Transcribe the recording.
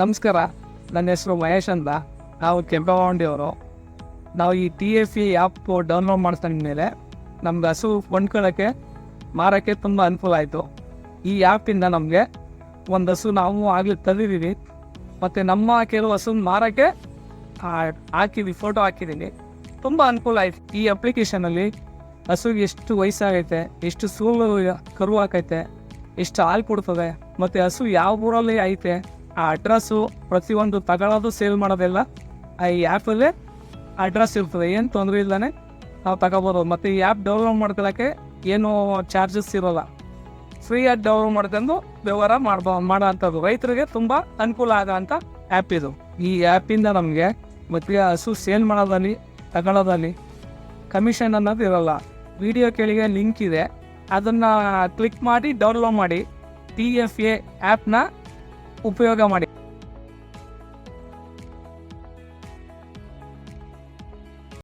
ನಮಸ್ಕಾರ. ನನ್ನ ಹೆಸರು ಮಹೇಶ್ ಅಂತ. ನಾವು ಕೆಂಪವಾಂಡಿಯವರು ನಾವು ಈ T F E app download ಮಾಡ್ಕೊಂಡ ಮೇಲೆ ನಮ್ಗೆ ಹಸು ಕೊಂಡ್ಕೊಳ್ಳೋಕ್ಕೆ ಮಾರೋಕ್ಕೆ ತುಂಬ ಅನುಕೂಲ ಆಯಿತು. ಈ ಆ್ಯಪಿಂದ ನಮಗೆ ಒಂದು ಹಸು ನಾವು ಆಗಲಿ ತಂದಿದ್ದೀವಿ. ಮತ್ತು ನಮ್ಮ ಕೆಲವು ಹಸು ಮಾರೋಕ್ಕೆ ಹಾಕಿದ್ವಿ ಫೋಟೋ ಹಾಕಿದ್ದೀನಿ. ತುಂಬ ಅನುಕೂಲ ಆಯ್ತು. ಈ ಅಪ್ಲಿಕೇಶನಲ್ಲಿ ಹಸುಗೆ ಎಷ್ಟು ವಯಸ್ಸಾಗೈತೆ, ಎಷ್ಟು ಸೂಳು ಕರು ಹಾಕೈತೆ ಎಷ್ಟು ಹಾಲು ಕೊಡ್ತದೆ, ಮತ್ತು ಹಸು ಯಾವ ಊರಲ್ಲಿ ಐತೆ ಆ ಅಡ್ರೆಸ್ಸು ಪ್ರತಿಯೊಂದು ತಗೊಳ್ಳೋದು ಸೇಲ್ ಮಾಡೋದೆಲ್ಲ ಆ ಈ ಆ್ಯಪಲ್ಲೇ ಅಡ್ರೆಸ್ ಇರ್ತದೆ, ಏನು ತೊಂದರೆ ಇಲ್ಲದೇ ನಾವು ತಗೋಬೋದು. ಮತ್ತು ಈ ಆ್ಯಪ್ ಡೌನ್ಲೋಡ್ ಮಾಡ್ಕೊಳ್ಳೋಕ್ಕೆ ಏನೂ ಚಾರ್ಜಸ್ ಇರೋಲ್ಲ. ಫ್ರೀಯಾಗಿ ಡೌನ್ಲೋಡ್ ಮಾಡ್ಕೊಂಡು ವ್ಯವಹಾರ ಮಾಡ್ಬೋ ಮಾಡೋ ಅಂಥದ್ದು ರೈತರಿಗೆ ತುಂಬ ಅನುಕೂಲ ಆಗೋಂಥ ಆ್ಯಪ್ ಇದು. ಈ ಆ್ಯಪಿಂದ ನಮಗೆ ಮತ್ತು ಹಸು ಸೇಲ್ ಮಾಡೋದಲ್ಲಿ ತಗೊಳ್ಳೋದಲ್ಲಿ ಕಮಿಷನ್ ಅನ್ನೋದು ಇರೋಲ್ಲ. ವಿಡಿಯೋ ಕೆಳಗೆ ಲಿಂಕ್ ಇದೆ. ಅದನ್ನು ಕ್ಲಿಕ್ ಮಾಡಿ ಡೌನ್ಲೋಡ್ ಮಾಡಿ. ಟಿ ಎಫ್ ಎ ಆ್ಯಪ್ನ ಉಪಯೋಗ ಮಾಡಿ